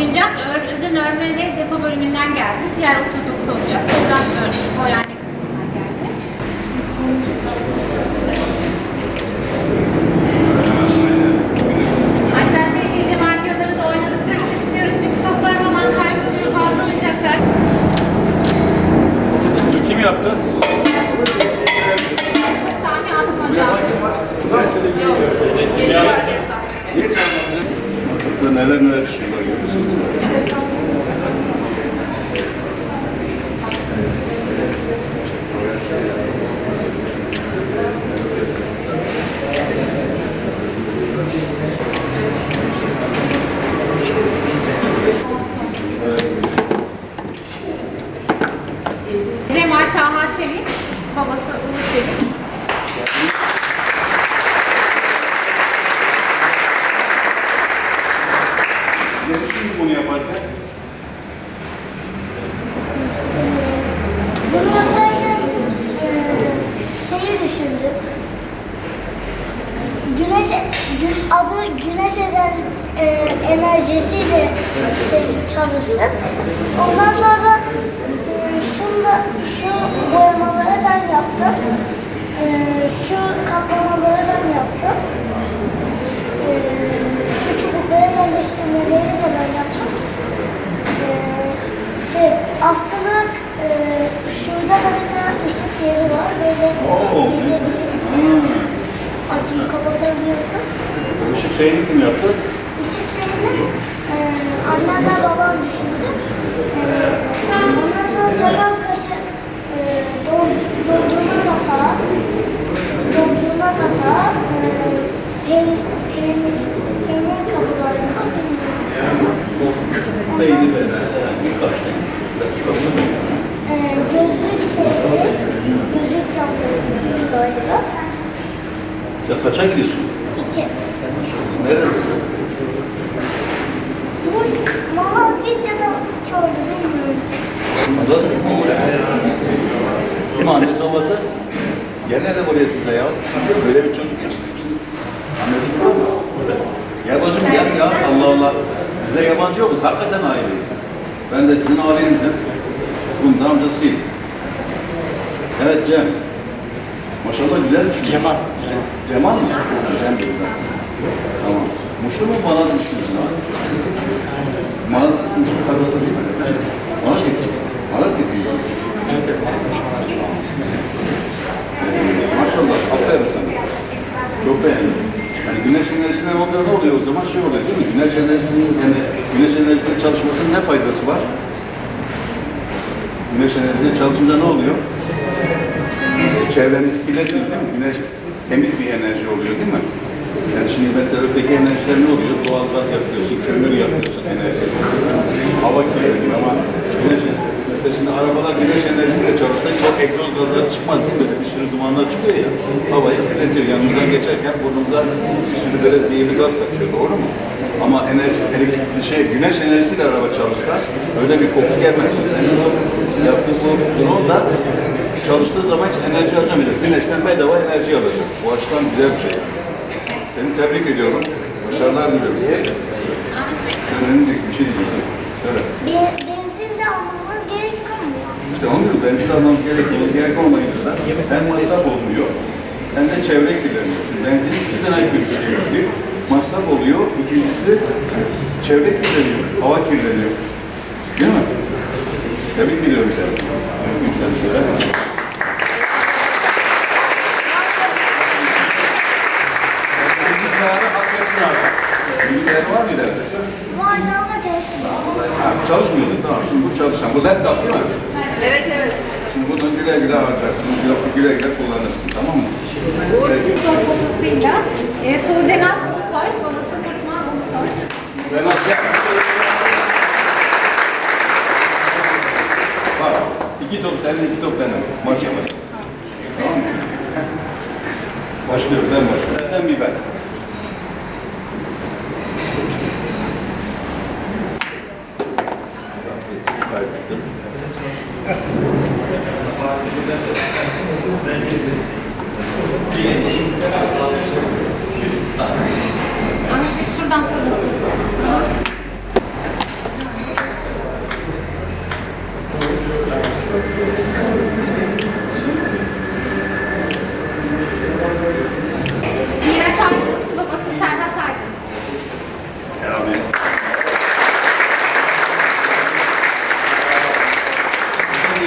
oyuncak ör, özel örme ve depo bölümünden geldi. Diğer 39 oyuncak toplam örme boyane kısmından geldi. Hatta şey gece martiyalarında oynadıklarını düşünüyoruz. Çünkü toplar falan kaybolur, fazla oyuncaklar. Kim yaptı? Sami Atmaca. Çocuklar neler neler düşünüyorlar. Cemal Taha Çevik, babası Uğur Çevik. Düşündüm. Güneş, gün, adı güneş eden eee, enerjisiyle şey çalışsın. Ondan sonra eee şunda, şu boyamaları ben yaptım. Eee, şu kaplamaları ben yaptım. Eee, şu çubukları yerleştirmeleri de ben yaptım. Eee, şey, aslılık e, şurada da bir tane ışık yeri var. Böyle Oo. izleyebiliyorsun. Açıp kapatabiliyorsun. Işık şeyini kim yaptı? Işık şeyini e, annem ve babam düşündü. E, ondan sonra çatal kaşık e, dol- doldurma kapağı, doldurma kapağı, e, peyn, peyn, peynir kapılarına Beyni böyle. Ya kaça gidiyorsun? İki. Neresi? Bu Malazgirt'te çorlu bilmiyorum. Kim annesi babası? Gel nerede buraya size ya? Böyle bir çocuk yetiştirmişsiniz. Annesi burada mı? Burada. Gel bacım gel ya. Allah Allah. Bizde yabancı yok. Biz hakikaten aileyiz. Ben de sizin ailenizim. Bunun da amcasıyım. Evet Cem. Maşallah güzel düşünüyor. Cemal. Cemal mi? Cem dedi ben. Tamam. Muşlu mu bana düşünüyorsun ha? Malazgirt Muşlu kazası değil mi? Malazgirt. Malazgirt değil. Maşallah, aferin sana. Çok beğendim. Yani güneş enerjisinden oluyor, ne oluyor o zaman? Şey oluyor değil mi? Güneş enerjisinin, yani güneş enerjisinin çalışmasının ne faydası var? Güneş enerjisiyle çalışınca ne oluyor? Çevremiz kirleniyor değil mi? Güneş temiz bir enerji oluyor değil mi? Yani şimdi mesela öteki enerjiler ne oluyor? Doğal gaz yapıyorsun, kömür yapıyorsun enerji. Hava kirleniyor ama güneş Mesela şimdi arabalar güneş enerjisiyle çalışsa çok egzoz gazlar çıkmaz mi? Bir sürü dumanlar çıkıyor ya. Havayı kirletiyor. Yanımızdan geçerken burnumuza bir sürü böyle zehirli gaz kaçıyor. Doğru mu? Ama enerji, elektrik, şey, güneş enerjisiyle araba çalışsa öyle bir koku gelmez. Senin o yaptığın bu drone da çalıştığı zaman enerji harcamayacak. Güneşten bedava enerji alacak. Bu açıdan güzel bir şey. Seni tebrik ediyorum. Başarılar diliyorum. Önemli bir şey diyeceğim. Söyle. Be- benzin de almamız gerekiyor mu? İşte onu diyorum, benzin almamız gerekiyor. Gerek olmayınca da hem masraf olmuyor hem de çevre kirleniyor. Benzin ikisinden ayrı bir şey. Bir masraf oluyor, ikincisi çevre kirleniyor, hava kirleniyor. Değil mi? Tebrik ediyorum seni. Güzel. Bilgisayarı hak ettin abi. Bilgisayarı var mıydı evde? Vardı ama çalışmıyor. Ha, çalışmıyordu. Tamam, şimdi bu çalışan. Bu laptop değil mi? Evet evet. Şimdi bunu güle güle harcarsın, güle güle, güle kullanırsın, tamam mı? Uğur Sinton babasıyla e, Sudenaz Ulusoy, babası Kurtman Ulusoy. Ben aşağı... iki top senin, iki top benim. Maç yapacağız. Tamam mı? Başlıyoruz, ben başlıyorum. Sen bir ben. Kaybettim. Şuradan fırlatıyorsun.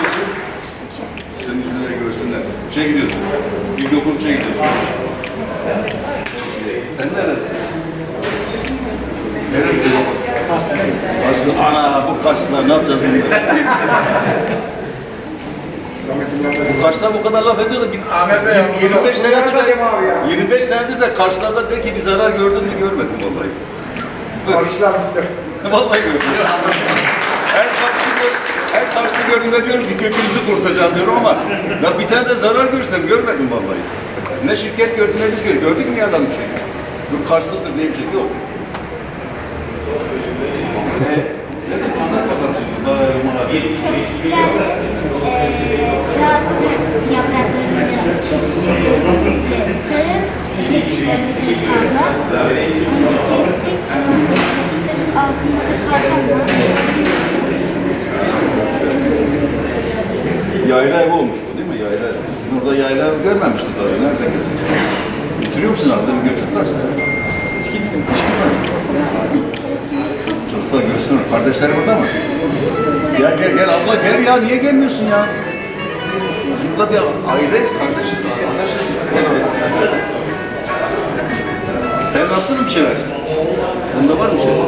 gidiyorsun? Senin görsünler. Şey gidiyorsun. İlkokul şey gidiyorsun. Sen neredesin? Neresi? Karslı. Karslı. Ana bu Karslılar ne yapacağız bunları? bu Karslar bu kadar laf ediyor da Ahmet Bey, 25 senedir de 25 senedir de Karslarda de ki bir zarar gördün mü görmedim vallahi. Barışlar Vallahi gördüm gördüğümde diyorum ki kökünüzü kurtacağım diyorum ama ya bir tane de zarar görsem görmedim vallahi. Ne şirket gördüm ne biz gördük. Gördük mü yalan bir şey? Bu Karslıdır diye bir şey yok. Ne? Ne dedim anlat bakalım şimdi. Yapraklarını çok sıkı sarıp yapışlarını çıkarlar. Onu kestik. İşte altında da karton var. Yayla evi olmuş bu değil mi? Yayla evi. Sizin orada görmemiştik daha. Nerede gördün? Götürüyor musun arada bir götürürler seni? Hiç gitmedim. Hiç gitmedim. Çocuklar görsün. Kardeşleri burada mı? Gel gel gel abla gel ya. Niye gelmiyorsun ya? Burada bir aileyiz kardeşiz. Arkadaşız. Sen yaptın mı bir şeyler? Bunda var mı bir